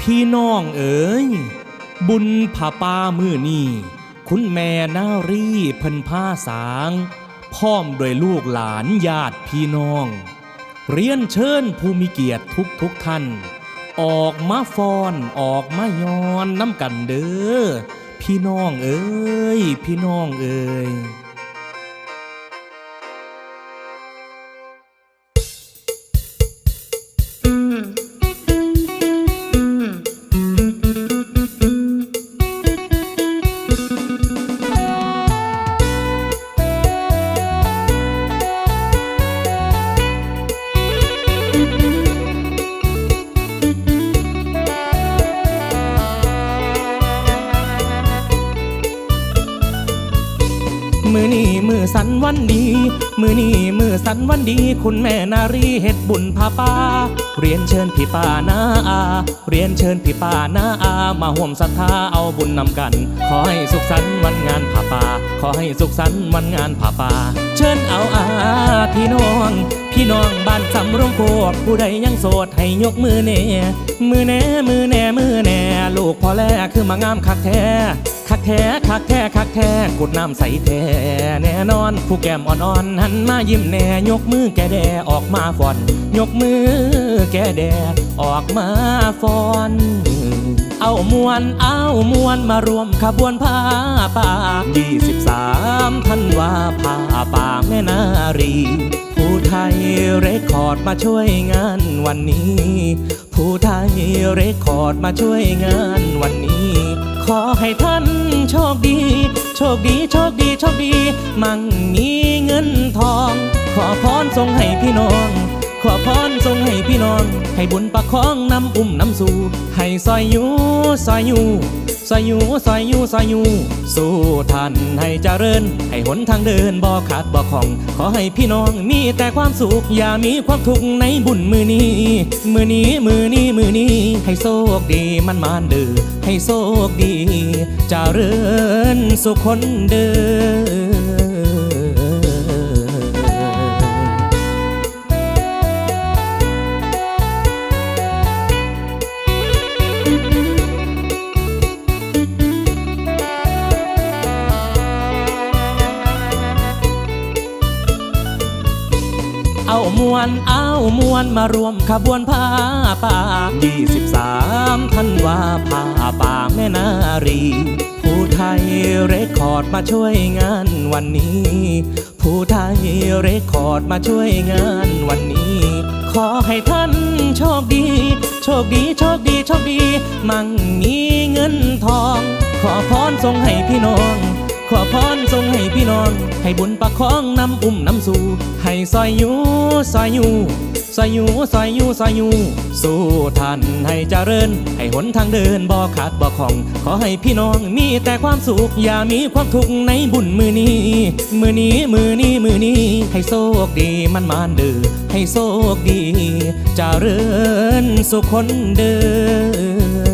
พี่น้องเอ๋ยบุญผาป่ามือนี่คุณแม่นารีเพิ่นผ้าสาง พร้อมด้วยลูกหลานญาติพี่น้อง เรียนเชิญผู้มีเกียรติทุกทุกท่าน ออกมาฟอนออกมาย้อนน้ำกันเด้อพี่น้องเอ๋ยพี่น้องเอ๋ย มือนี้มือสันวันดี มือนี้มือสันวันดี คุณแม่นารีเฮ็ดบุญพาป้า เรียนเชิญพี่ป้านาอา เรียนเชิญพี่ป้านาอา มาห่วมศรัทธาเอาบุญนำกัน ขอให้สุขสันต์วันงานผาป่า ขอให้สุขสันต์วันงานผาป่า เชิญเอาอาพี่น้อง พี่น้องบ้านสำโรงโคกผู้ใดยังโสดให้ยกมือแน่มือแน่มือแน่มือแน่ลูกพอแลคือมางามคักแท้ แท้คักแท้คักแท้กุดน้ำใสแท้แน่นอน ผู้แก้มอ่อนๆหันมายิ้มแน่ยกมือแกแดออกมาฟอน ยกมือแกแดออกมาฟอนเอามวนเอามวนมารวมขบวนผ้าป่า 23ท่านว่าผ้าป่าแม่นารี ไทยเรคคอร์ดมาช่วยงานวันนี้ ผู้ไทยเรคคอร์ดมาช่วยงานวันนี้ ขอให้ท่านโชคดี โชคดีโชคดีโชคดี มั่งมีเงินทอง ขอพรทรงให้พี่น้อง ขอพรทรงให้พี่น้อง ให้บุญประคองนำอุ้มนำสู่ให้ซอยอยู่ซอยอยู่ซอยอยู่ซอยอยู่ซอยอยู่สู้ท่านให้เจริญ ให้หนทางเดินบ่ขาดบ่ของ ขอให้พี่น้องมีแต่ความสุข อย่ามีความทุกข์ในบุญมือนี้ มือนี้มือนี้มือนี้ ให้โชคดีมันมานเดือให้โชคดีเจริญสุขคนเดิน เอามวนเอามวนมารวมขบวนผ้าป่า23ท่านว่าผ้าป่าแม่นารีผู้ไทยเรคคอร์ดมาช่วยงานวันนี้ ผู้ไทยเรคคอร์ดมาช่วยงานวันนี้ ขอให้ท่านโชคดี โชคดีโชคดีโชคดี มั่งมีเงินทอง ขอพรทรงให้พี่น้อง อพรทรงให้พี่น้อง ให้บุญประคองนำอุ้มนำสู่ ให้ซอยอยู่ซอยอยู่ซอยอยู่ซอยอยู่ซอยอยู่สู้ท่านให้เจริญ ให้หนทางเดินบ่ขาดบ่ของ ขอให้พี่น้องมีแต่ความสุข อย่ามีความทุกข์ในบุญมือนี้ มือนี้มือนี้มือนี้ ให้โชคดีมันมานเดือให้โชคดีเจริญสุขคนเดิน